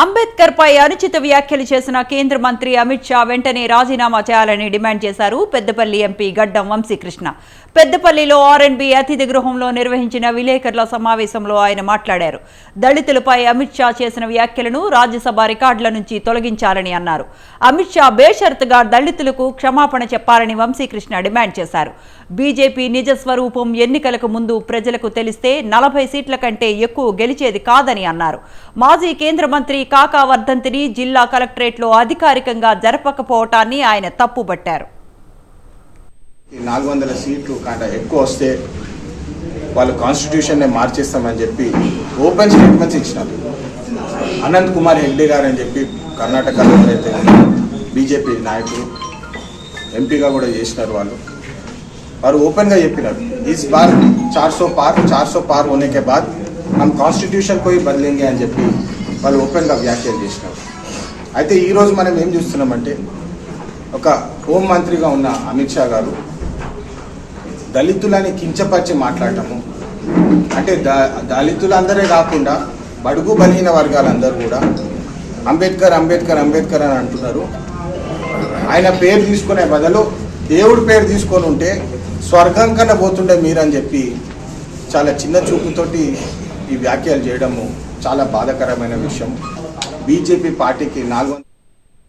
అంబేద్కర్ పై అనుచిత వ్యాఖ్యలు చేసిన కేంద్ర మంత్రి అమిత్ షా వెంటనే రాజీనామా చేయాలని డిమాండ్ చేశారు పెద్దపల్లి ఎంపీ గడ్డం వంశీకృష్ణ. పెద్దపల్లిలో ఆర్ఎన్బి అతిథి గృహంలో నిర్వహించిన విలేకరుల సమావేశంలో ఆయన మాట్లాడారు. దళితులపై అమిత్ షా చేసిన వ్యాఖ్యలను రాజ్యసభ రికార్డుల నుంచి తొలగించాలని అన్నారు. అమిత్ షా బేషరతుగా దళితులకు క్షమాపణ చెప్పాలని వంశీకృష్ణ డిమాండ్ చేశారు. బీజేపీ నిజ స్వరూపం ఎన్నికలకు ముందు ప్రజలకు తెలిస్తే నలభై సీట్ల కంటే ఎక్కువ గెలిచేది కాదని అన్నారు. మాజీ కేంద్ర మంత్రి కాకా వర్ధంతిని జిల్లా కలెక్టరేట్లో అధికారికంగా జరపకపోవటాన్ని ఆయన తప్పుబట్టారు ఈ నాలుగు వందల సీట్లు కాంట ఎక్కువ వస్తే వాళ్ళు కాన్స్టిట్యూషన్నే మార్చేస్తామని చెప్పి ఓపెన్ స్టేట్మెంట్స్ ఇచ్చినారు అనంత్ కుమార్ హెగ్డే గారు అని చెప్పి కర్ణాటకలో ఎవరైతే బీజేపీ నాయకులు ఎంపీగా కూడా చేసినారు వాళ్ళు వారు ఓపెన్గా చెప్పినారు ఇస్ బార్ చార్ సో పార్ చార్ సో పార్ होने के बाद हम కాన్స్టిట్యూషన్ పోయి బదిలింగే అని చెప్పి వాళ్ళు ఓపెన్గా వ్యాఖ్యలు చేసినారు. అయితే ఈరోజు మనం ఏం చూస్తున్నామంటే ఒక హోం మంత్రిగా ఉన్న అమిత్ షా గారు దళితులని కించపరిచి మాట్లాడటము. అంటే ద దళితులందరే కాకుండా బడుగు బలహీన వర్గాలందరూ కూడా అంబేద్కర్ అంబేద్కర్ అంబేద్కర్ అని అంటున్నారు. ఆయన పేరు తీసుకునే బదులు దేవుడి పేరు తీసుకొని ఉంటే స్వర్గం కన్నా పోతుండే మీరని చెప్పి చాలా చిన్న చూపుతోటి ఈ వ్యాఖ్యలు చేయడము చాలా బాధాకరమైన విషయం. బీజేపీ పార్టీకి నాలుగు